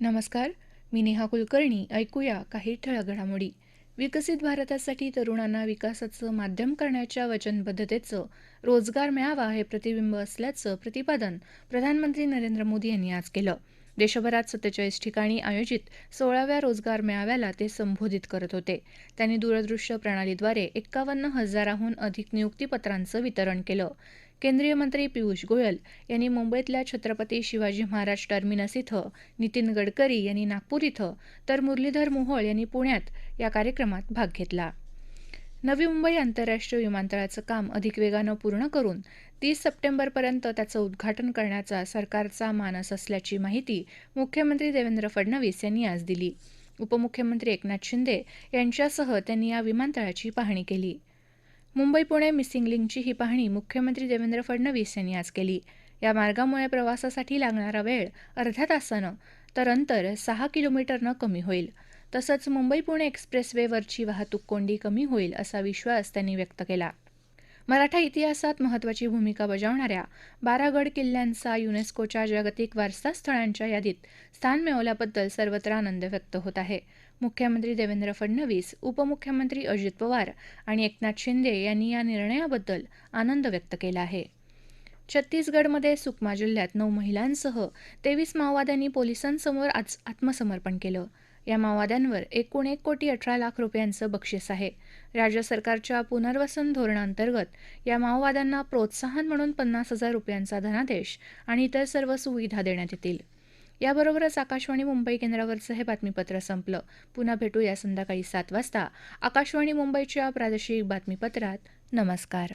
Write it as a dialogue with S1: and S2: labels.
S1: नमस्कार मी नेहा कुलकर्णी. ऐकूया काही ठळक घडामोडी. विकसित भारतासाठी तरुणांना विकासाचं माध्यम करण्याच्या वचनबद्धतेचं रोजगार मिळावा हे प्रतिबिंब असल्याचं प्रतिपादन प्रधानमंत्री नरेंद्र मोदी यांनी आज केलं. देशभरात सत्तेचाळीस ठिकाणी आयोजित सोळाव्या रोजगार मेळाव्याला ते संबोधित करत होते. त्यांनी दूरदृश्य प्रणालीद्वारे एक्कावन्न हजाराहून अधिक नियुक्तीपत्रांचं वितरण केलं. केंद्रीय मंत्री पियुष गोयल यांनी मुंबईतल्या छत्रपती शिवाजी महाराज टर्मिनस इथं नितीन गडकरी यांनी नागपूर इथं तर मुरलीधर मोहोळ यांनी पुण्यात या कार्यक्रमात भाग घेतला. नवी मुंबई आंतरराष्ट्रीय विमानतळाचं काम अधिक वेगानं पूर्ण करून तीस सप्टेंबरपर्यंत त्याचं उद्घाटन करण्याचा सरकारचा मानस असल्याची माहिती मुख्यमंत्री देवेंद्र फडणवीस यांनी आज दिली. उपमुख्यमंत्री एकनाथ शिंदे यांच्यासह त्यांनी या विमानतळाची पाहणी केली. मुंबई पुणे मिसिंग लिंकची ही पाहणी मुख्यमंत्री देवेंद्र फडणवीस यांनी आज केली. या मार्गामुळे प्रवासासाठी लागणारा वेळ अर्ध्या तासानं तर अंतर सहा किलोमीटरनं कमी होईल. तसंच मुंबई पुणे एक्सप्रेसवेवरची वाहतूक कोंडी कमी होईल असा विश्वास त्यांनी व्यक्त केला. मराठा इतिहासात महत्त्वाची भूमिका बजावणाऱ्या बारागड किल्ल्यांचा युनेस्कोच्या जागतिक वारसा स्थळांच्या यादीत स्थान मिळवल्याबद्दल सर्वत्र आनंद व्यक्त होत आहे. मुख्यमंत्री देवेंद्र फडणवीस उपमुख्यमंत्री अजित पवार आणि एकनाथ शिंदे यांनी या निर्णयाबद्दल आनंद व्यक्त केला आहे. छत्तीसगडमध्ये सुकमा जिल्ह्यात नऊ महिलांसह तेवीस माओवाद्यांनी पोलिसांसमोर आज आत्मसमर्पण केलं. या माओवाद्यांवर एकूण एक कोटी अठरा लाख रुपयांचं बक्षीस आहे. राज्य सरकारच्या पुनर्वसन धोरणांतर्गत या माओवाद्यांना प्रोत्साहन म्हणून पन्नास हजार रुपयांचा धनादेश आणि इतर सर्व सुविधा देण्यात येतील. याबरोबरच आकाशवाणी मुंबई केंद्रावरचं हे बातमीपत्र संपलं. पुन्हा भेटू या संध्याकाळी सात वाजता. आकाशवाणी मुंबईच्या प्रादेशिक बातमीपत्रात. नमस्कार.